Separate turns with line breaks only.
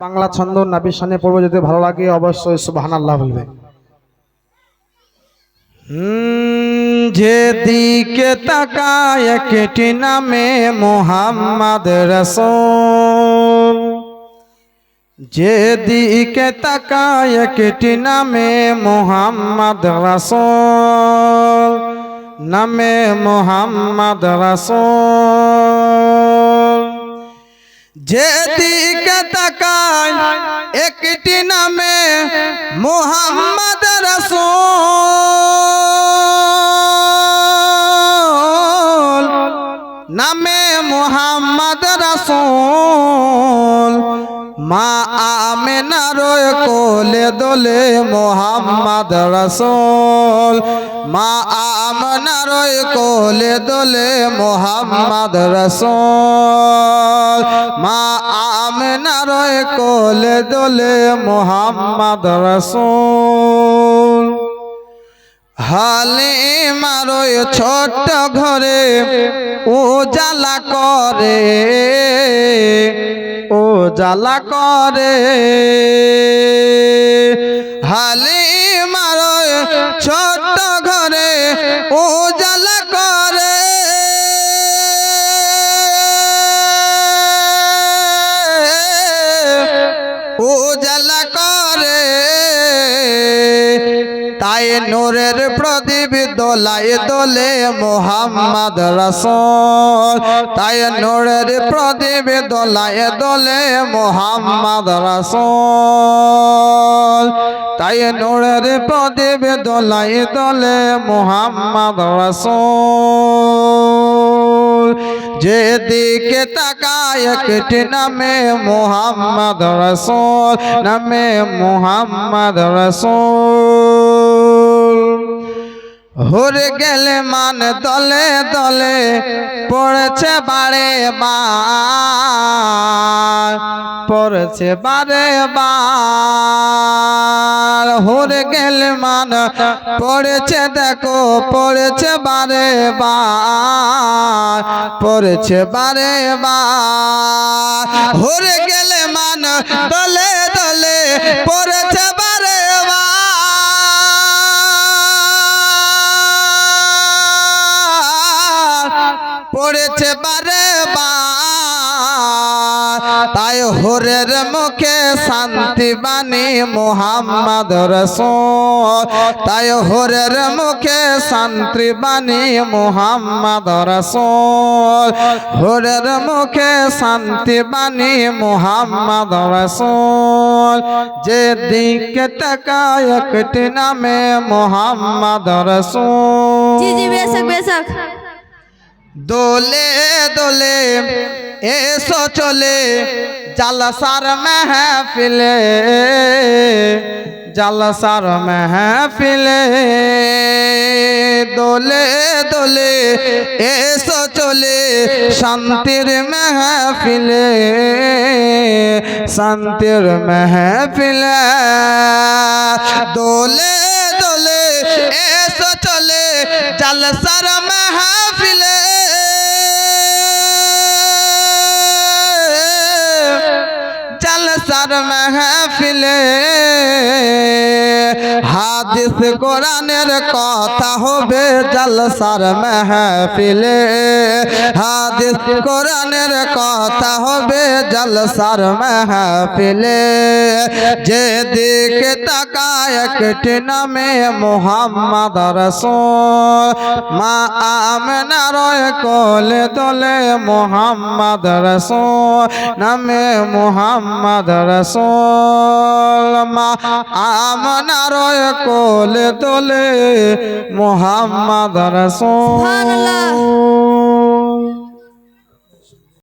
বাংলা ছন্দ নাবির সামনে পড়ব, যদি ভালো লাগে অবশ্যই সুবাহান আল্লাহ বলবে যেদিকে তাকায় একটি নামে মোহাম্মদ রসুল। যেদিকে তাকায় একটি নামে মোহাম্মদ রসুল। নামে মোহাম্মদ রসুল। যেদিকে তাকায় একটি নামে মোহাম্মদ রসুল। নামে মোহাম্মদ রসুল। মা আমে আমেনার কোলে দোলে মোহাম্মদ রসুল। মা আমনার কোলে দোলে মোহাম্মদ রসুল। মা আমনার কোলে দোলে মোহাম্মদ রসুল। হালে মারো ছোট্ট ঘরে, উজালা করে উজালা করে। হালে মারো ছোট্ট ঘরে, উজালা নূরের প্রদীপ দোলায় দোলে মোহাম্মদ রসুল। তাই নূরের প্রদীপ দোলায় দোলে মোহাম্মদ রসুল। তাই নূরের প্রদীপ দোলায় দোলে মোহাম্মদ রসুল। যেদিকে তাকায় নামে মোহাম্মদ রসুল, নামে মোহাম্মদ রসুল। হরে গেলে মান দলে দলে পড়েছে বারে বার, পড়েছে বারে বার। হরে গেলে মান পড়েছে দেখো, পড়েছে বারে বার, পড়েছে বারে বার। হরে গেলে মান দলে দলে পড়েছে বারে পড়েছে বারে তাই হোরের মুখে শান্তি বাণী মোহাম্মদ রসুল। তাই হরের মুখে শান্তি বাণী মোহাম্মদ রসুল। হোরের মুখে শান্তি বাণী মোহাম্মদ রসুল। যে দিকে টাকা নামে মোহাম্মদ রসুল।
জি জি বেশক বেশক
দোলে দোলে এসো চলে, জালসার মেহফিলে জালসার মেহফিলে। দোলে দোলে এসো চলে, শান্তির মেহফিলে শান্তির মেহফিলে। দোলে দোলে এসো চলে জালসার মেহফিলে। জালসার মেহফিলে। হাদিস কোরআনের কথা হবে জালসার মেহফিলে। হাদিস কোরআনের কথা হবে জালসার মেহফিলে। যেদিকে তাকায় একটি নামে মোহাম্মদ রসুল, মা আমেনার কোলে দোলে মোহাম্মদ রসুল, নামে মোহাম্মদ রসুল, মা আমনার কোলে দোলে মোহাম্মদ রসুল।